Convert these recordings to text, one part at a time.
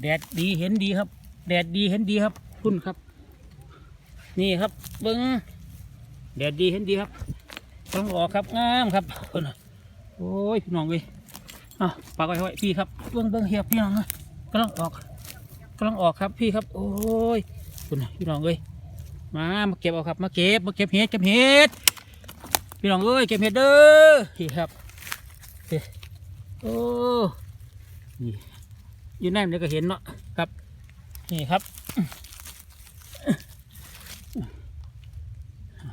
แดดดีเห็นดีครับ แดดดีเห็นดีครับคุณครับ นี่ครับเบิ้งแดดดีเห็นดีครับต้องออกครับงามครับคุณน่ะโอ้ยพี่น้องเว้ยอะปากไว้ไว้พี่ครับเบิ้งเบิ้งเฮียพี่น้องนะกำลังออกกำลังออกครับพี่ครับ โอ้ยคุณน่ะพี่น้องเว้ยมามาเก็บเอาครับมาเก็บมาเก็บเห็ดเก็บเห็ดพี่น้องเอ้ยเก็บเห็ดเด้อพี่ครับโอ้นี่ อยู่นั่นเดี๋ยวก็เห็นเนาะครับ นี่ครับ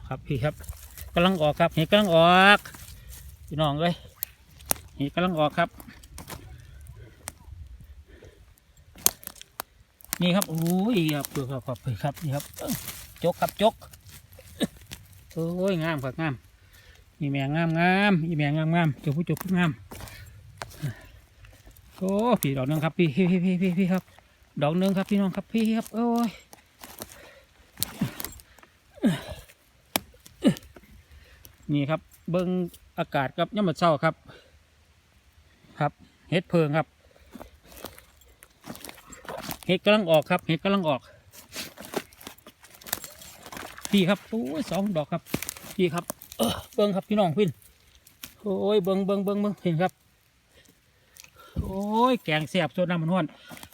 ครับพี่ครับกำลังออกครับเห็ดกำลังออกพี่น้องเลยเห็ดกำลังออกครับ นี่ครับโอ้ยครับเปลือกครับครับครับนี่ครับจกครับจกโอ้ยงามครับงามนี่แมงงามงามนี่แมงงามงามจกผู้จกผู้งาม โอ้พี่ดอกหนึงครับพี่พี่พี่พี่พี่ครับ ดอกหนึ่งครับพี่น้องครับพี่ครับโอ้ยนี่ครับ เบิ้งอากาศครับย่ำมดเช้าครับ ครับเห็ดเพิงครับ เห็ดกำลังออกครับ เห็ดกำลังออก พี่ครับโอ้ยสองดอกครับ พี่ครับเบิ้งครับพี่น้องพี่นโอ้ยเบิ้งเบิ้งเบิ้งเบิ้งเห็นครับ โอ้ยแกงแซ่บโซดน้ำมันห้อน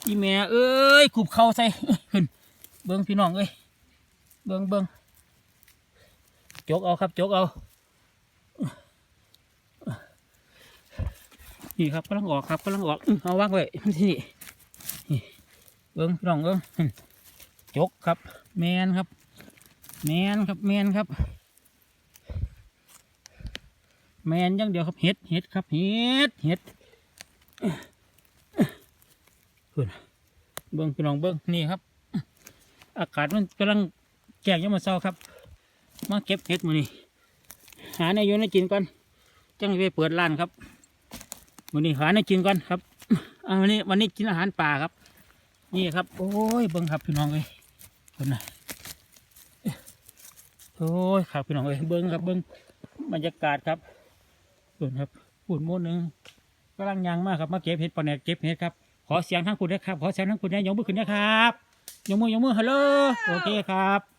อีแม่เอ้ยขุบเข่าใส่ขึ้นเบิ้งพี่น้องเอ้ยเบิ้งเบิ้งจกเอาครับจกเอานี่ครับกำลังออกครับกำลังออกเอาวางไว้ที่นี่เบิ้งพี่น้องเบิ้งอื้อจกครับ แมนครับ แมนครับแมนครับ แมนยังเดียวครับเห็ดเห็ดครับเห็ดเห็ด เบิ้งพี่น้องเบิ้งนี่ครับ อากาศมันกำลังแจงยามมาเศร้าครับ มาเก็บเห็ดมานี่หาในอยู่ในกินก่อนจังไปเปิดร้านครับวันนี้หาในกินก่อนครับวันนี้วันนี้กินอาหารป่าครับ นี่ครับ โอ้ยเบิ้งครับพี่น้องเลยคนน่ะโอ้ยครับพี่น้องเลยเบิ้งครับเบิ้งบรรยากาศครับส่วนครับปุ่นโมดหนึ่ง กำลังยังมากครับมาเก็บเห็ดปอนแหนกเก็บเห็ดครับขอเสียงทั้งคุณนะครับขอเสียงทั้งคุณนะยกมือขึ้นนะครับยกมือยกมือฮัลโหลโอเคครับ